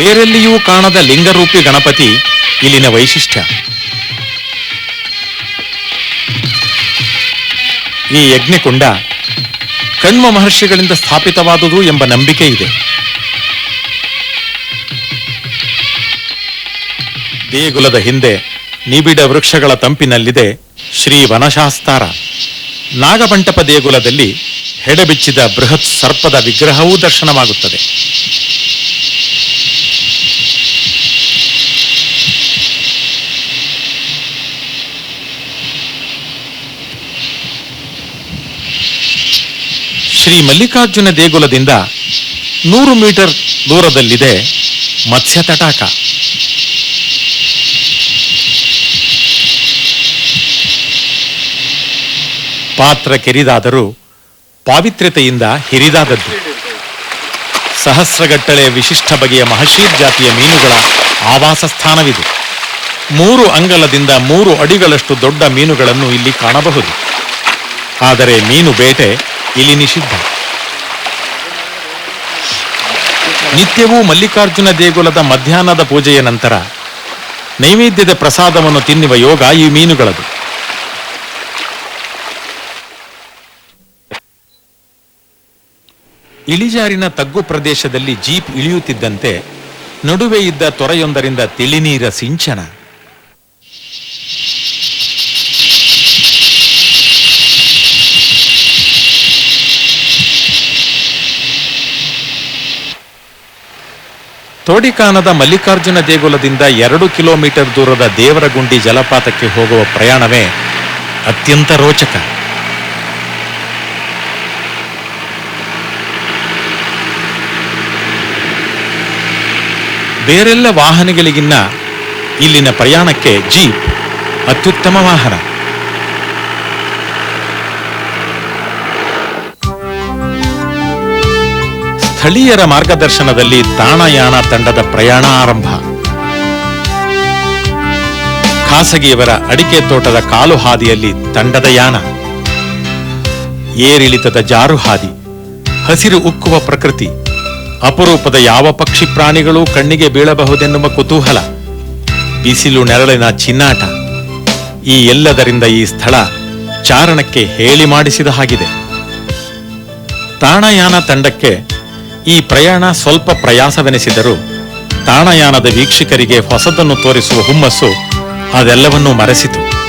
ಬೇರೆಲ್ಲಿಯೂ ಕಾಣದ ಲಿಂಗರೂಪಿ ಗಣಪತಿ ಇಲ್ಲಿನ ವೈಶಿಷ್ಟ್ಯ. ಈ ಯಜ್ಞಕುಂಡ ಕಣ್ಮ ಮಹರ್ಷಿಗಳಿಂದ ಸ್ಥಾಪಿತವಾದುದು ಎಂಬ ನಂಬಿಕೆ ಇದೆ. ದೇಗುಲದ ಹಿಂದೆ ನಿಬಿಡ ವೃಕ್ಷಗಳ ತಂಪಿನಲ್ಲಿದೆ ಶ್ರೀ ವನಶಾಸ್ತಾರ. ನಾಗಮಂಟಪ ದೇಗುಲದಲ್ಲಿ ಹೆಡಬಿಚ್ಚಿದ ಬೃಹತ್ ಸರ್ಪದ ವಿಗ್ರಹವೂ ದರ್ಶನವಾಗುತ್ತದೆ. ಶ್ರೀ ಮಲ್ಲಿಕಾರ್ಜುನ ದೇಗುಲದಿಂದ ನೂರು ಮೀಟರ್ ದೂರದಲ್ಲಿದೆ ಮತ್ಸ್ಯ ತಟಾಕ. ಪಾತ್ರ ಕೆರಿದಾದರೂ ಪಾವಿತ್ರ್ಯತೆಯಿಂದ ಹಿರಿದಾದದ್ದು. ಸಹಸ್ರಗಟ್ಟಲೆ ವಿಶಿಷ್ಟ ಬಗೆಯ ಮಹಶೀರ್ ಜಾತಿಯ ಮೀನುಗಳ ಆವಾಸ ಸ್ಥಾನವಿದು. ಮೂರು ಅಂಗಲದಿಂದ ಮೂರು ಅಡಿಗಳಷ್ಟು ದೊಡ್ಡ ಮೀನುಗಳನ್ನು ಇಲ್ಲಿ ಕಾಣಬಹುದು. ಆದರೆ ಮೀನು ಬೇಟೆ ಇಲ್ಲಿ ನಿಷಿದ್ಧ. ನಿತ್ಯವೂ ಮಲ್ಲಿಕಾರ್ಜುನ ದೇಗುಲದ ಮಧ್ಯಾಹ್ನದ ಪೂಜೆಯ ನಂತರ ನೈವೇದ್ಯದ ಪ್ರಸಾದವನ್ನು ತಿನ್ನುವ ಯೋಗ ಈ ಮೀನುಗಳದು. ಇಳಿಜಾರಿನ ತಗ್ಗು ಪ್ರದೇಶದಲ್ಲಿ ಜೀಪ್ ಇಳಿಯುತ್ತಿದ್ದಂತೆ ನಡುವೆ ಇದ್ದ ತೊರೆಯೊಂದರಿಂದ ತಿಳಿನೀರ ಸಿಂಚನ. ತೋಡಿಕಾನದ ಮಲ್ಲಿಕಾರ್ಜುನ ದೇಗುಲದಿಂದ ಎರಡು ಕಿಲೋಮೀಟರ್ ದೂರದ ದೇವರಗುಂಡಿ ಜಲಪಾತಕ್ಕೆ ಹೋಗುವ ಪ್ರಯಾಣವೇ ಅತ್ಯಂತ ರೋಚಕ. ಬೇರೆಲ್ಲ ವಾಹನಗಳಿಗಿನ್ನ ಇಲ್ಲಿನ ಪ್ರಯಾಣಕ್ಕೆ ಜೀಪ್ ಅತ್ಯುತ್ತಮ ವಾಹನ. ಸ್ಥಳೀಯರ ಮಾರ್ಗದರ್ಶನದಲ್ಲಿ ತಾಣಯಾನ ತಂಡದ ಪ್ರಯಾಣ ಆರಂಭ. ಖಾಸಗಿಯವರ ಅಡಿಕೆ ತೋಟದ ಕಾಲು ಹಾದಿಯಲ್ಲಿ ತಂಡದ ಯಾನ. ಏರಿಳಿತದ ಜಾರು ಹಾದಿ, ಹಸಿರು ಉಕ್ಕುವ ಪ್ರಕೃತಿ, ಅಪರೂಪದ ಯಾವ ಪಕ್ಷಿ ಪ್ರಾಣಿಗಳು ಕಣ್ಣಿಗೆ ಬೀಳಬಹುದೆನ್ನುವ ಕುತೂಹಲ, ಬಿಸಿಲು ನೆರಳಿನ ಚಿನ್ನಾಟ, ಈ ಎಲ್ಲದರಿಂದ ಈ ಸ್ಥಳ ಚಾರಣಕ್ಕೆ ಹೇಳಿ ಮಾಡಿಸಿದ ಹಾಗಿದೆ. ತಾಣಯಾನ ತಂಡಕ್ಕೆ ಈ ಪ್ರಯಾಣ ಸ್ವಲ್ಪ ಪ್ರಯಾಸವೆನಿಸಿದರೂ ತಾಣಯಾನದ ವೀಕ್ಷಕರಿಗೆ ಹೊಸದನ್ನು ತೋರಿಸುವ ಹುಮ್ಮಸ್ಸು ಅದೆಲ್ಲವನ್ನೂ ಮರೆಸಿತು.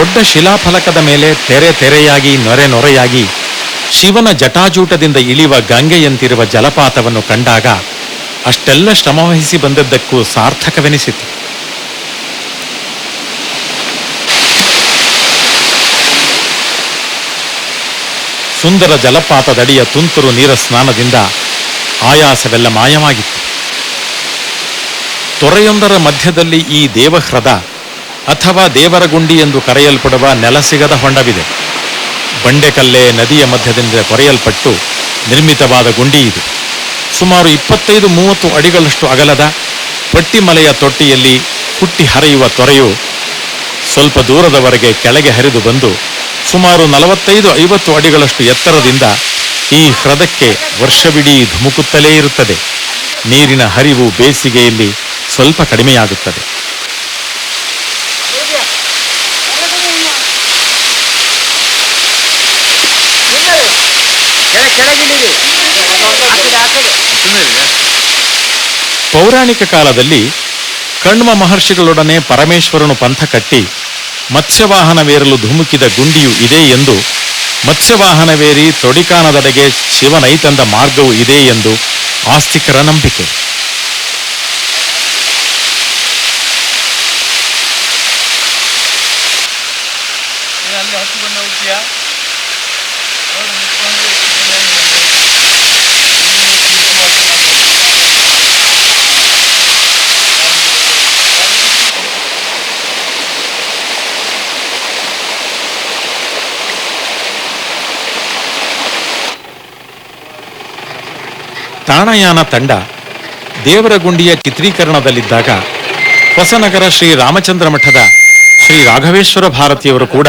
ದೊಡ್ಡ ಶಿಲಾಫಲಕದ ಮೇಲೆ ತೆರೆ ತೆರೆಯಾಗಿ, ನೊರೆ ನೊರೆಯಾಗಿ, ಶಿವನ ಜಟಾಜೂಟದಿಂದ ಇಳಿಯುವ ಗಂಗೆಯಂತಿರುವ ಜಲಪಾತವನ್ನು ಕಂಡಾಗ ಅಷ್ಟೆಲ್ಲ ಶ್ರಮವಹಿಸಿ ಬಂದದ್ದಕ್ಕೂ ಸಾರ್ಥಕವೆನಿಸಿತು. ಸುಂದರ ಜಲಪಾತದಡಿಯ ತುಂತುರು ನೀರ ಸ್ನಾನದಿಂದ ಆಯಾಸವೆಲ್ಲ ಮಾಯವಾಗಿತ್ತು. ತೊರೆಯೊಂದರ ಮಧ್ಯದಲ್ಲಿ ಈ ದೇವಹ್ರದ ಅಥವಾ ದೇವರಗುಂಡಿ ಎಂದು ಕರೆಯಲ್ಪಡುವ ನೆಲಸಿಗದ ಹೊಂಡವಿದೆ. ಬಂಡೆಕಲ್ಲೇ ನದಿಯ ಮಧ್ಯದಿಂದ ಕೊರೆಯಲ್ಪಟ್ಟು ನಿರ್ಮಿತವಾದ ಗುಂಡಿ ಇದು. ಸುಮಾರು ಇಪ್ಪತ್ತೈದು ಮೂವತ್ತು ಅಡಿಗಳಷ್ಟು ಅಗಲದ ಪಟ್ಟಿಮಲೆಯ ತೊಟ್ಟಿಯಲ್ಲಿ ಹುಟ್ಟಿ ಹರಿಯುವ ತೊರೆಯು ಸ್ವಲ್ಪ ದೂರದವರೆಗೆ ಕೆಳಗೆ ಹರಿದು ಬಂದು ಸುಮಾರು ನಲವತ್ತೈದು ಐವತ್ತು ಅಡಿಗಳಷ್ಟು ಎತ್ತರದಿಂದ ಈ ಹೃದಕ್ಕೆ ವರ್ಷವಿಡೀ ಧುಮುಕುತ್ತಲೇ ಇರುತ್ತದೆ. ನೀರಿನ ಹರಿವು ಬೇಸಿಗೆಯಲ್ಲಿ ಸ್ವಲ್ಪ ಕಡಿಮೆಯಾಗುತ್ತದೆ ಕೆಳಗೆ ಪೌರಾಣಿಕ ಕಾಲದಲ್ಲಿ ಕಣ್ವ ಮಹರ್ಷಿಗಳೊಡನೆ ಪರಮೇಶ್ವರನು ಪಂಥ ಕಟ್ಟಿ ಮತ್ಸ್ಯವಾಹನವೇರಲು ಧುಮುಕಿದ ಗುಂಡಿಯು ಇದೆ ಎಂದು ಮತ್ಸ್ಯವಾಹನವೇರಿ ತೊಡಿಕಾನದೆಡೆಗೆ ಶಿವನೈತಂದ ಮಾರ್ಗವು ಇದೆ ಎಂದು ಆಸ್ತಿಕರ ನಂಬಿಕೆ. ತಾಣಯಾನ ತಂಡ ದೇವರಗುಂಡಿಯ ಚಿತ್ರೀಕರಣದಲ್ಲಿದ್ದಾಗ ಹೊಸನಗರ ಶ್ರೀ ರಾಮಚಂದ್ರ ಮಠದ ಶ್ರೀ ರಾಘವೇಶ್ವರ ಭಾರತಿಯವರು ಕೂಡ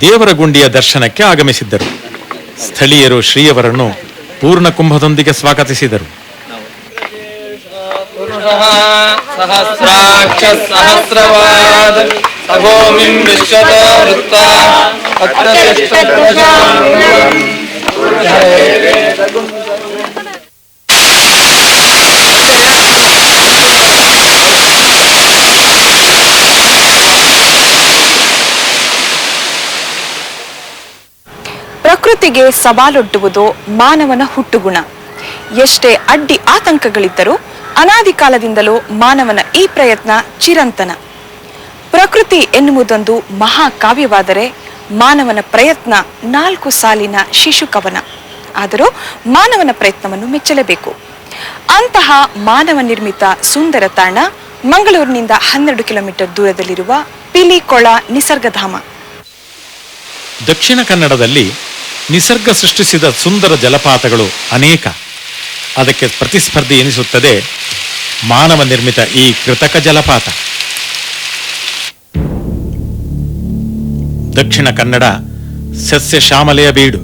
ದೇವರಗುಂಡಿಯ ದರ್ಶನಕ್ಕೆ ಆಗಮಿಸಿದ್ದರು. ಸ್ಥಳೀಯರು ಶ್ರೀಯವರನ್ನು ಪೂರ್ಣ ಕುಂಭದೊಂದಿಗೆ ಸ್ವಾಗತಿಸಿದರು. ಪ್ರಕೃತಿಗೆ ಸವಾಲೊಡ್ಡುವುದು ಮಾನವನ ಹುಟ್ಟುಗುಣ. ಎಷ್ಟೇ ಅಡ್ಡಿ ಆತಂಕಗಳಿದ್ದರೂ ಅನಾದಿ ಕಾಲದಿಂದಲೂ ಮಾನವನ ಈ ಪ್ರಯತ್ನ ಚಿರಂತನ. ಪ್ರಕೃತಿ ಎನ್ನುವುದೊಂದು ಮಹಾಕಾವ್ಯವಾದರೆ ಮಾನವನ ಪ್ರಯತ್ನ ನಾಲ್ಕು ಸಾಲಿನ ಶಿಶು ಕವನ. ಆದರೂ ಮಾನವನ ಪ್ರಯತ್ನವನ್ನು ಮೆಚ್ಚಲೇಬೇಕು. ಅಂತಹ ಮಾನವ ನಿರ್ಮಿತ ಸುಂದರ ತಾಣ ಮಂಗಳೂರಿನಿಂದ ಹನ್ನೆರಡು ಕಿಲೋಮೀಟರ್ ದೂರದಲ್ಲಿರುವ ಪಿಲಿಕೊಳ ನಿಸರ್ಗಧಾಮ. ದಕ್ಷಿಣ ಕನ್ನಡದಲ್ಲಿ ನಿಸರ್ಗ ಸೃಷ್ಟಿಸಿದ ಸುಂದರ ಜಲಪಾತಗಳು ಅನೇಕ. ಅದಕ್ಕೆ ಪ್ರತಿಸ್ಪರ್ಧಿ ಎನಿಸುತ್ತದೆ ಮಾನವ ನಿರ್ಮಿತ ಈ ಕೃತಕ ಜಲಪಾತ. ದಕ್ಷಿಣ ಕನ್ನಡ ಸಸ್ಯ ಶ್ಯಾಮಲೆಯ ಬೀಡು.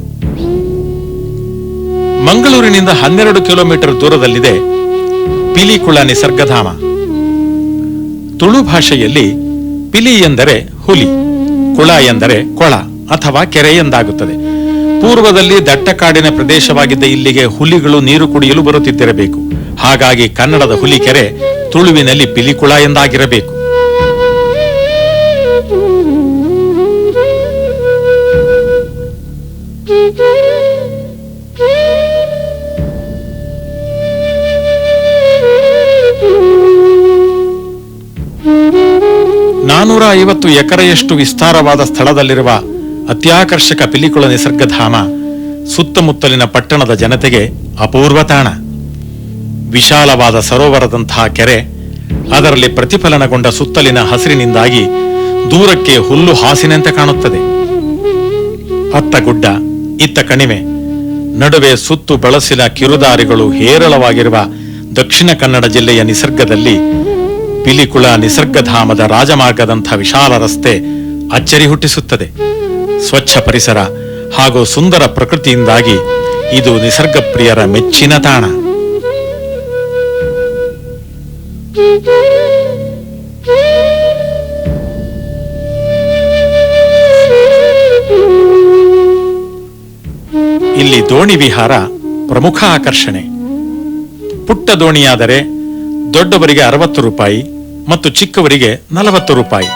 ಮಂಗಳೂರಿನಿಂದ ಹನ್ನೆರಡು ಕಿಲೋಮೀಟರ್ ದೂರದಲ್ಲಿದೆ ಪಿಲಿಕುಳ ನಿಸರ್ಗಧಾಮ. ತುಳು ಭಾಷೆಯಲ್ಲಿ ಪಿಲಿ ಎಂದರೆ ಹುಲಿ, ಕುಳ ಎಂದರೆ ಕೊಳ ಅಥವಾ ಕೆರೆ ಎಂದಾಗುತ್ತದೆ. ಪೂರ್ವದಲ್ಲಿ ದಟ್ಟ ಕಾಡಿನ ಪ್ರದೇಶವಾಗಿದ್ದ ಇಲ್ಲಿಗೆ ಹುಲಿಗಳು ನೀರು ಕುಡಿಯಲು ಬರುತ್ತಿದ್ದಿರಬೇಕು. ಹಾಗಾಗಿ ಕನ್ನಡದ ಹುಲಿ ಕೆರೆ ತುಳುವಿನಲ್ಲಿ ಪಿಲಿಕುಳ ಎಂದಾಗಿರಬೇಕು. ನಾನೂರ ಐವತ್ತು ಎಕರೆಯಷ್ಟು ವಿಸ್ತಾರವಾದ ಸ್ಥಳದಲ್ಲಿರುವ ಅತ್ಯಾಕರ್ಷಕ ಪಿಲಿಕುಳ ನಿಸರ್ಗಧಾಮ, ಸುತ್ತಮುತ್ತಲಿನ ಪಟ್ಟಣದ ಜನತೆಗೆ ಅಪೂರ್ವ ತಾಣ. ವಿಶಾಲವಾದ ಸರೋವರದಂತಹ ಕೆರೆ, ಅದರಲ್ಲಿ ಪ್ರತಿಫಲನಗೊಂಡ ಸುತ್ತಲಿನ ಹಸಿರಿನಿಂದಾಗಿ ದೂರಕ್ಕೆ ಹುಲ್ಲು ಹಾಸಿನಂತೆ ಕಾಣುತ್ತದೆ. ಅತ್ತ ಗುಡ್ಡ, ಇತ್ತ ಕಣಿವೆ, ನಡುವೆ ಸುತ್ತು ಬಳಸಿನ ಕಿರುದಾರಿಗಳು ಹೇರಳವಾಗಿರುವ ದಕ್ಷಿಣ ಕನ್ನಡ ಜಿಲ್ಲೆಯ ನಿಸರ್ಗದಲ್ಲಿ ಪಿಲಿಕುಳ ನಿಸರ್ಗಧಾಮದ ರಾಜಮಾರ್ಗದಂಥ ವಿಶಾಲ ರಸ್ತೆ ಅಚ್ಚರಿ ಹುಟ್ಟಿಸುತ್ತದೆ. ಸ್ವಚ್ಛ ಪರಿಸರ ಹಾಗೂ ಸುಂದರ ಪ್ರಕೃತಿಯಿಂದಾಗಿ ಇದು ನಿಸರ್ಗ ಪ್ರಿಯರ ಮೆಚ್ಚಿನ ತಾಣ. ಇಲ್ಲಿ ದೋಣಿ ವಿಹಾರ ಪ್ರಮುಖ ಆಕರ್ಷಣೆ. ಪುಟ್ಟ ದೋಣಿಯಾದರೆ ದೊಡ್ಡವರಿಗೆ ಅರವತ್ತು ರೂಪಾಯಿ ಮತ್ತು ಚಿಕ್ಕವರಿಗೆ ನಲವತ್ತು ರೂಪಾಯಿ.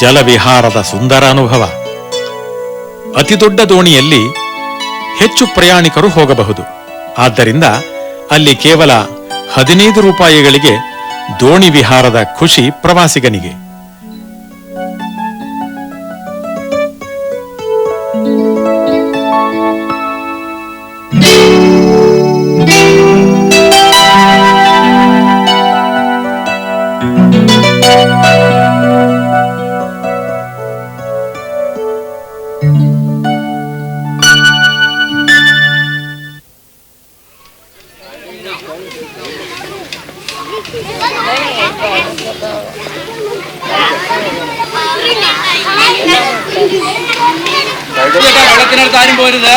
ಜಲವಿಹಾರದ ಸುಂದರ ಅನುಭವ. ಅತಿ ದೊಡ್ಡ ದೋಣಿಯಲ್ಲಿ ಹೆಚ್ಚು ಪ್ರಯಾಣಿಕರು ಹೋಗಬಹುದು. ಆದ್ದರಿಂದ ಅಲ್ಲಿ ಕೇವಲ ಹದಿನೈದು ರೂಪಾಯಿಗಳಿಗೆ ದೋಣಿ ವಿಹಾರದ ಖುಷಿ ಪ್ರವಾಸಿಗನಿಗೆ. എല്ലാരും പോരുത്.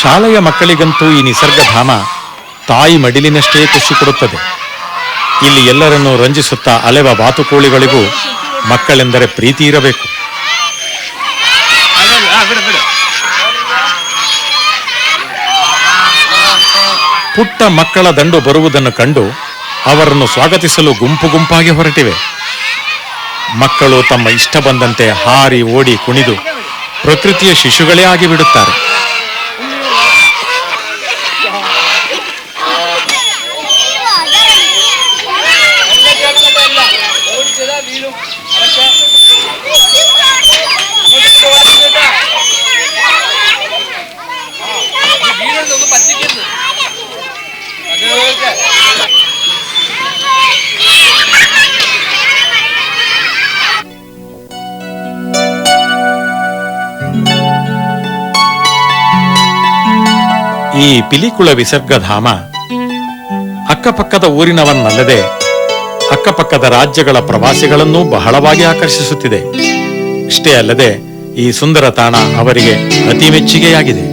ಶಾಲೆಯ ಮಕ್ಕಳಿಗಂತೂ ಈ ನಿಸರ್ಗಧಾಮ ತಾಯಿ ಮಡಿಲಿನಷ್ಟೇ ಖುಷಿ ಕೊಡುತ್ತದೆ. ಇಲ್ಲಿ ಎಲ್ಲರನ್ನೂ ರಂಜಿಸುತ್ತಾ ಅಲೆವ ಬಾತುಕೋಳಿಗಳಿಗೂ ಮಕ್ಕಳೆಂದರೆ ಪ್ರೀತಿ ಇರಬೇಕು. ಪುಟ್ಟ ಮಕ್ಕಳ ದಂಡು ಬರುವುದನ್ನು ಕಂಡು ಅವರನ್ನು ಸ್ವಾಗತಿಸಲು ಗುಂಪು ಗುಂಪಾಗಿ ಹೊರಟಿವೆ. ಮಕ್ಕಳು ತಮ್ಮ ಇಷ್ಟ ಬಂದಂತೆ ಹಾರಿ ಓಡಿ ಕುಣಿದು ಪ್ರಕೃತಿಯ ಶಿಶುಗಳೇ ಆಗಿಬಿಡುತ್ತಾರೆ. ಈ ಪಿಲಿಕುಳ ವಿಸರ್ಗಧಾಮ ಅಕ್ಕಪಕ್ಕದ ಊರಿನವನ್ನಲ್ಲದೆ ಅಕ್ಕಪಕ್ಕದ ರಾಜ್ಯಗಳ ಪ್ರವಾಸಿಗಳನ್ನೂ ಬಹಳವಾಗಿ ಆಕರ್ಷಿಸುತ್ತಿದೆ. ಇಷ್ಟೇ ಅಲ್ಲದೆ ಈ ಸುಂದರ ತಾಣ ಅವರಿಗೆ ಅತಿ ಮೆಚ್ಚುಗೆಯಾಗಿದೆ.